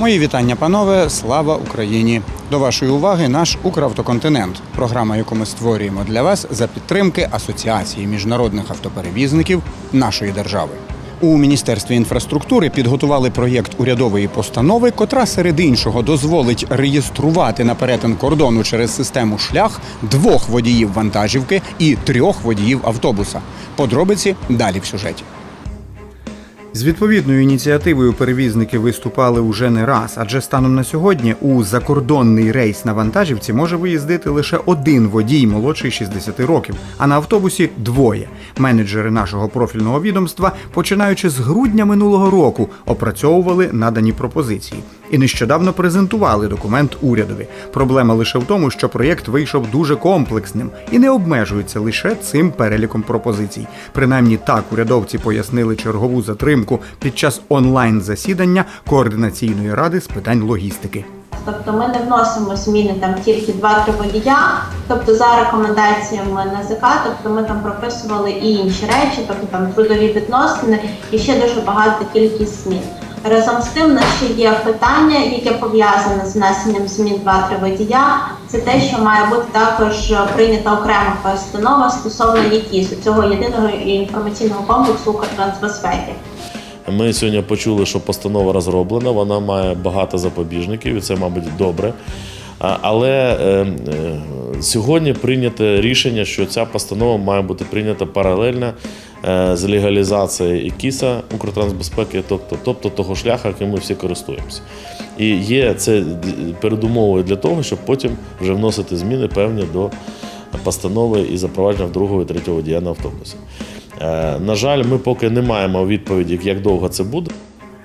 Мої вітання, панове. Слава Україні! До вашої уваги наш Укравтоконтинент, програма, яку ми створюємо для вас за підтримки Асоціації міжнародних автоперевізників нашої держави. У міністерстві інфраструктури підготували проєкт урядової постанови, котра серед іншого дозволить реєструвати на перетин кордону через систему шлях двох водіїв вантажівки і трьох водіїв автобуса. Подробиці далі в сюжеті. З відповідною ініціативою перевізники виступали уже не раз, адже станом на сьогодні у закордонний рейс на вантажівці може виїздити лише один водій молодший 60 років, а на автобусі двоє. Менеджери нашого профільного відомства, починаючи з грудня минулого року, опрацьовували надані пропозиції і нещодавно презентували документ урядові. Проблема лише в тому, що проєкт вийшов дуже комплексним і не обмежується лише цим переліком пропозицій. Принаймні так урядовці пояснили чергову затримку під час онлайн засідання координаційної ради з питань логістики. Тобто ми не вносимо зміни там тільки 2-3 водія, тобто за рекомендаціями НАЗК, тобто ми там прописували і інші речі, тобто там трудові відносини і ще дуже багато кількість змін. Разом з тим, в нас ще є питання, яке пов'язане з внесенням змін 2-3 водія. Це те, що має бути також прийнята окрема постанова стосовно ЄКІСу, цього єдиного інформаційного комплексу Укртрансбезпеки. Ми сьогодні почули, що постанова розроблена, вона має багато запобіжників, і це, мабуть, добре. Але е, е, сьогодні прийнято рішення, що ця постанова має бути прийнята паралельно з легалізацією ІКІСа Укртрансбезпеки, тобто, тобто того шляху, яким ми всі користуємося. І є це передумовою для того, щоб потім вже вносити зміни певні до постанови і запровадження другого і третього водія на. Е, На жаль, ми поки не маємо відповіді, як довго це буде.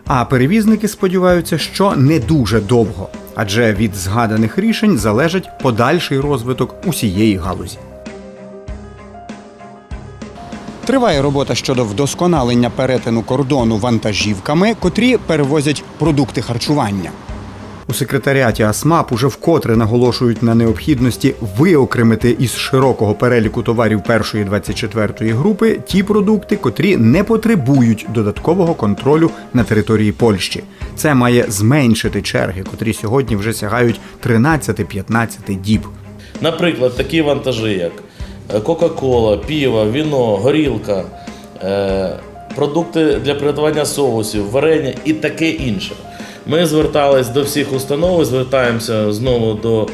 А перевізники сподіваються, що не дуже довго, адже від згаданих рішень залежить подальший розвиток усієї галузі. Триває робота щодо вдосконалення перетину кордону вантажівками, котрі перевозять продукти харчування. У секретаріаті АСМАП уже вкотре наголошують на необхідності виокремити із широкого переліку товарів першої 24-ї групи ті продукти, котрі не потребують додаткового контролю на території Польщі. Це має зменшити черги, котрі сьогодні вже сягають 13-15 діб. Наприклад, такі вантажі, як Кока-Кола, піво, віно, горілка, е, продукти для приготування соусів, варення і таке інше. Ми звертались до всіх установ, звертаємося знову до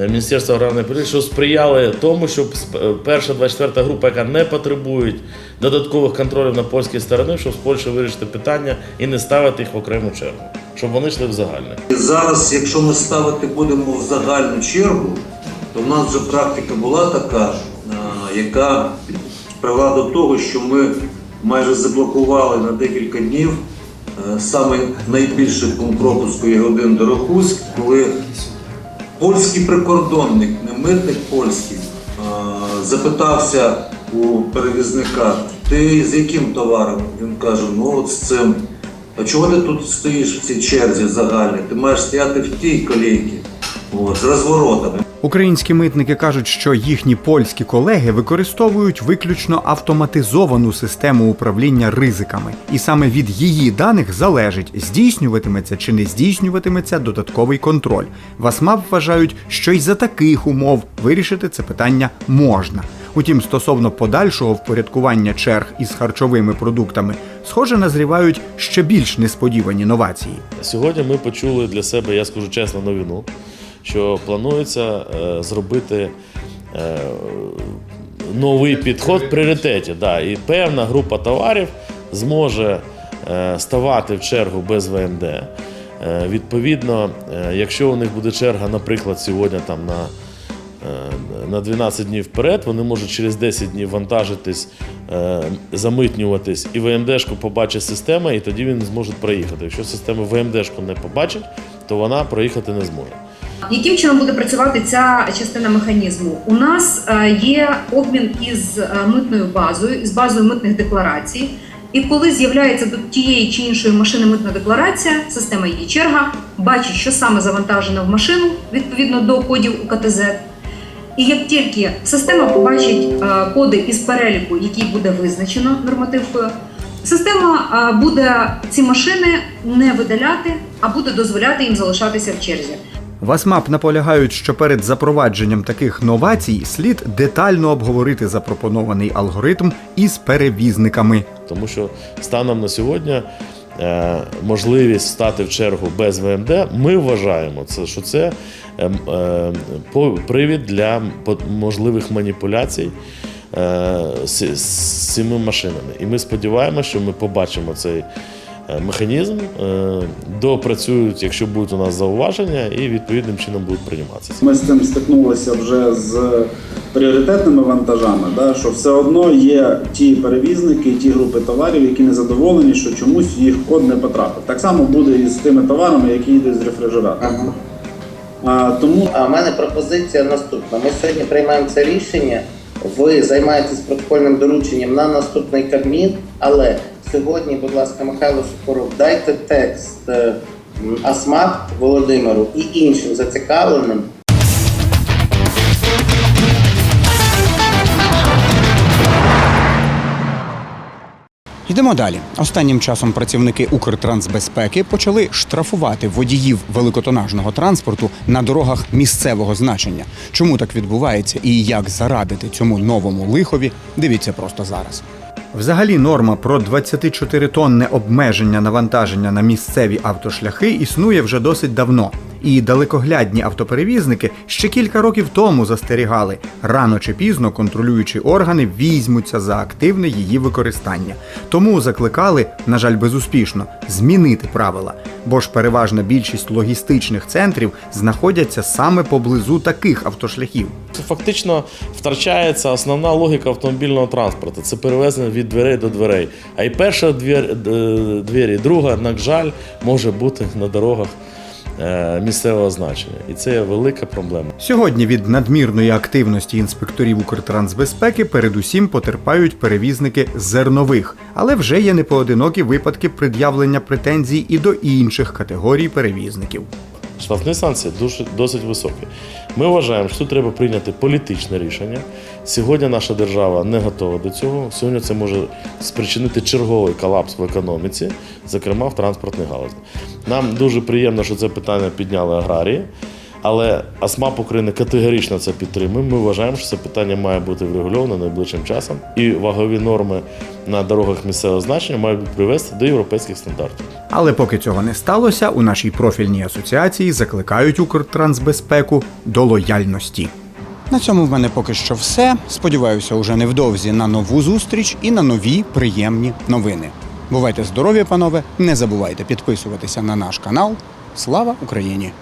е, Міністерства аграрної політики, що сприяли тому, щоб е, перша 24 група, яка не потребує додаткових контролів на польській стороні, щоб з Польщі вирішити питання і не ставити їх в окрему чергу, щоб вони йшли в загальне. Зараз, якщо ми ставити будемо в загальну чергу, то в нас вже практика була така, яка привела до того, що ми майже заблокували на декілька днів е, саме найбільший пункт пропуску один до коли польський прикордонник, не митник польський, запитався у перевізника, ти з яким товаром? Він каже, ну от з цим. А чого ти тут стоїш в цій черзі загальній? Ти маєш стояти в тій колійці, з розворотами. Українські митники кажуть, що їхні польські колеги використовують виключно автоматизовану систему управління ризиками, і саме від її даних залежить, здійснюватиметься чи не здійснюватиметься додатковий контроль. В АСМАП вважають, що й за таких умов вирішити це питання можна. Утім, стосовно подальшого впорядкування черг із харчовими продуктами, схоже, назрівають ще більш несподівані новації. Сьогодні ми почули для себе, я скажу чесно, новину, що планується е, зробити е, новий підход в пріоритеті. Да, і певна група товарів зможе е, ставати в чергу без ВМД. Е, відповідно, якщо у них буде черга, наприклад, сьогодні там на на 12 днів вперед, вони можуть через 10 днів вантажитись, замитнюватись, і ВМДшку побачить система, і тоді він зможе проїхати. Якщо система ВМДшку не побачить, то вона проїхати не зможе. Яким чином буде працювати ця частина механізму? У нас е, є обмін із е, митною базою, із базою митних декларацій. І коли з'являється до тієї чи іншої машини митна декларація, система її черга бачить, що саме завантажено в машину відповідно до кодів УКТЗ. І як тільки система побачить е, коди із переліку, який буде визначено нормативкою, Система буде ці машини не видаляти, а буде дозволяти їм залишатися в черзі. В АСМАП наполягають, що перед запровадженням таких новацій слід детально обговорити запропонований алгоритм із перевізниками. Тому що станом на сьогодні е, можливість стати в чергу без ВМД, ми вважаємо, що це е, м, е, привід для можливих маніпуляцій е, з, цими машинами. І ми сподіваємося, що ми побачимо цей механізм, е, допрацюють, якщо будуть у нас зауваження, і відповідним чином будуть прийматися. Ми з цим стикнулися вже з пріоритетними вантажами, да, що все одно є ті перевізники, ті групи товарів, які не задоволені, що чомусь їх код не потрапив. Так само буде і з тими товарами, які йдуть з рефрижератора. А, тому А в мене пропозиція наступна. Ми сьогодні приймаємо це рішення. Ви займаєтесь протокольним дорученням на наступний Кабмін, але сьогодні, будь ласка, Михайло Сокоров, дайте текст е, Асмат Володимиру і іншим зацікавленим Йдемо далі. Останнім часом працівники Укртрансбезпеки почали штрафувати водіїв великотонажного транспорту на дорогах місцевого значення. Чому так відбувається і як зарадити цьому новому лихові? Дивіться просто зараз. Взагалі норма про 24-тонне обмеження навантаження на місцеві автошляхи існує вже досить давно. І далекоглядні автоперевізники ще кілька років тому застерігали, рано чи пізно контролюючі органи візьмуться за активне її використання. Тому закликали, на жаль, безуспішно, змінити правила, бо ж переважна більшість логістичних центрів знаходяться саме поблизу таких автошляхів. Фактично втрачається основна логіка автомобільного транспорту. Це перевезення від дверей до дверей. А і перша двір, е, двері, друга, на жаль, може бути на дорогах місцевого значення. І це є велика проблема. Сьогодні від надмірної активності інспекторів Укртрансбезпеки передусім потерпають перевізники зернових, але вже є непоодинокі випадки пред'явлення претензій і до інших категорій перевізників. Штрафні санкції дуже досить високі. Ми вважаємо, що тут треба прийняти політичне рішення. Сьогодні наша держава не готова до цього. Сьогодні це може спричинити черговий колапс в економіці, зокрема в транспортній галузі. Нам дуже приємно, що це питання підняли аграрії. Але АСМАП України категорично це підтримує. Ми вважаємо, що це питання має бути врегульовано найближчим часом, і вагові норми на дорогах місцевого значення мають привести до європейських стандартів. Але поки цього не сталося, у нашій профільній асоціації закликають Укртрансбезпеку до лояльності. На цьому в мене поки що все. Сподіваюся, уже невдовзі на нову зустріч і на нові приємні новини. Бувайте здорові, панове! Не забувайте підписуватися на наш канал. Слава Україні!